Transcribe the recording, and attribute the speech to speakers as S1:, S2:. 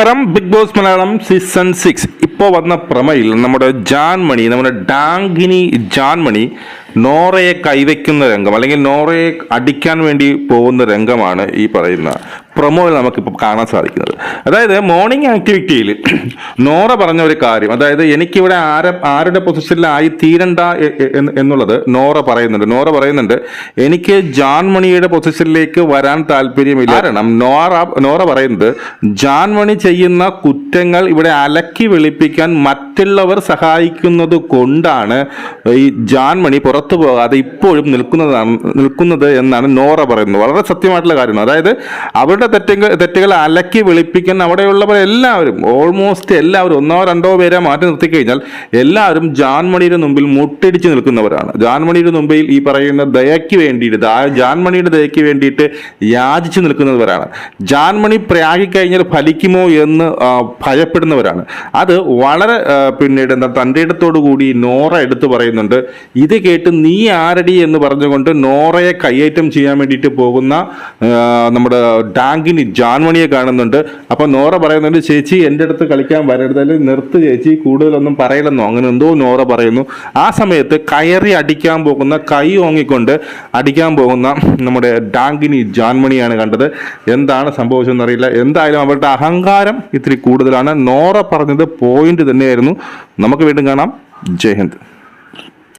S1: നമസ്കാരം. Bigg Boss Malayalam season six. ഇപ്പോൾ വന്ന പ്രമയിൽ നമ്മുടെ ജാൻമണി നമ്മുടെ ഡാങ്കിനി ജാൻമണി നോറയെ കൈവയ്ക്കുന്ന രംഗം അല്ലെങ്കിൽ നോറയെ അടിക്കാൻ വേണ്ടി പോകുന്ന രംഗമാണ് ഈ പറയുന്ന പ്രൊമോയിൽ നമുക്കിപ്പോൾ കാണാൻ സാധിക്കുന്നത്. അതായത് മോർണിംഗ് ആക്ടിവിറ്റിയിൽ നോറ പറഞ്ഞ ഒരു കാര്യം അതായത് എനിക്കിവിടെ ആര ആരുടെ പൊസിഷനിലായി തീരണ്ട എന്നുള്ളത് നോറ പറയുന്നുണ്ട്. നോറ പറയുന്നുണ്ട് എനിക്ക് ജാൻ മണിയുടെ പൊസിഷനിലേക്ക് വരാൻ താല്പര്യമില്ല. കാരണം നോറ നോറ പറയുന്നത് ജാൻ മണി ചെയ്യുന്ന കുറ്റങ്ങൾ ഇവിടെ അലക്കി വെളുപ്പിക്കാൻ മറ്റുള്ളവർ സഹായിക്കുന്നത് കൊണ്ടാണ് ഈ ജാൻ മണി പുറത്തു പോകാതെ ഇപ്പോഴും നിൽക്കുന്നതാണ് നിൽക്കുന്നത് എന്നാണ് നോറ പറയുന്നത്. വളരെ സത്യമായിട്ടുള്ള കാര്യമാണ്. അതായത് അവരുടെ തെറ്റുകൾ തെറ്റുകൾ അലക്കി വിളിപ്പിക്കുന്ന അവിടെയുള്ളവർ എല്ലാവരും ഓൾമോസ്റ്റ് എല്ലാവരും ഒന്നോ രണ്ടോ പേരെ മാറ്റി നിർത്തി കഴിഞ്ഞാൽ എല്ലാവരും ജാൻമണിയുടെ മുമ്പിൽ മുട്ടിടിച്ച് നിൽക്കുന്നവരാണ്. ജാൻമണിയുടെ മുമ്പിൽ ഈ പറയുന്ന ദയയ്ക്ക് വേണ്ടിയിട്ട് ജാൻമണിയുടെ ദയയ്ക്ക് വേണ്ടിയിട്ട് യാചിച്ച് നിൽക്കുന്നവരാണ്. ജാൻമണി പ്രയാഗിക്കഴിഞ്ഞാൽ ഫലിക്കുമോ എന്ന് ഭയപ്പെടുന്നവരാണ്. അത് വളരെ പിന്നീട് എന്താ തന്റെ ഇടത്തോടു കൂടി നോറ എടുത്തു പറയുന്നുണ്ട്. ഇത് കേട്ട് നീ ആരടി എന്ന് പറഞ്ഞുകൊണ്ട് നോറയെ കയ്യേറ്റം ചെയ്യാൻ വേണ്ടിയിട്ട് പോകുന്ന നമ്മുടെ നമ്മുടെ ഡാങ്കിനി ജാൻമണിയെ കാണുന്നുണ്ട്. അപ്പൊ നോറ പറയുന്നുണ്ട് ചേച്ചി എന്റെ അടുത്ത് കളിക്കാൻ വരരുത് അല്ലെങ്കിൽ നിർത്ത് ചേച്ചി കൂടുതലൊന്നും പറയില്ലെന്നോ അങ്ങനെ എന്തോ നോറ പറയുന്നു. ആ സമയത്ത് കയറി അടിക്കാൻ പോകുന്ന കൈ ഓങ്ങിക്കൊണ്ട് അടിക്കാൻ പോകുന്ന നമ്മുടെ ഡാങ്കിനി ജാൻമണിയാണ് കണ്ടത്. എന്താണ് സംഭവിച്ചതെന്ന് അറിയില്ല എന്തായാലും അവരുടെ അഹങ്കാരം ഇത്തിരി കൂടുതലാണ്. നോറ പറഞ്ഞത് പോയിന്റ് തന്നെയായിരുന്നു. നമുക്ക് വീണ്ടും കാണാം. ജയ് ഹിന്ദ്.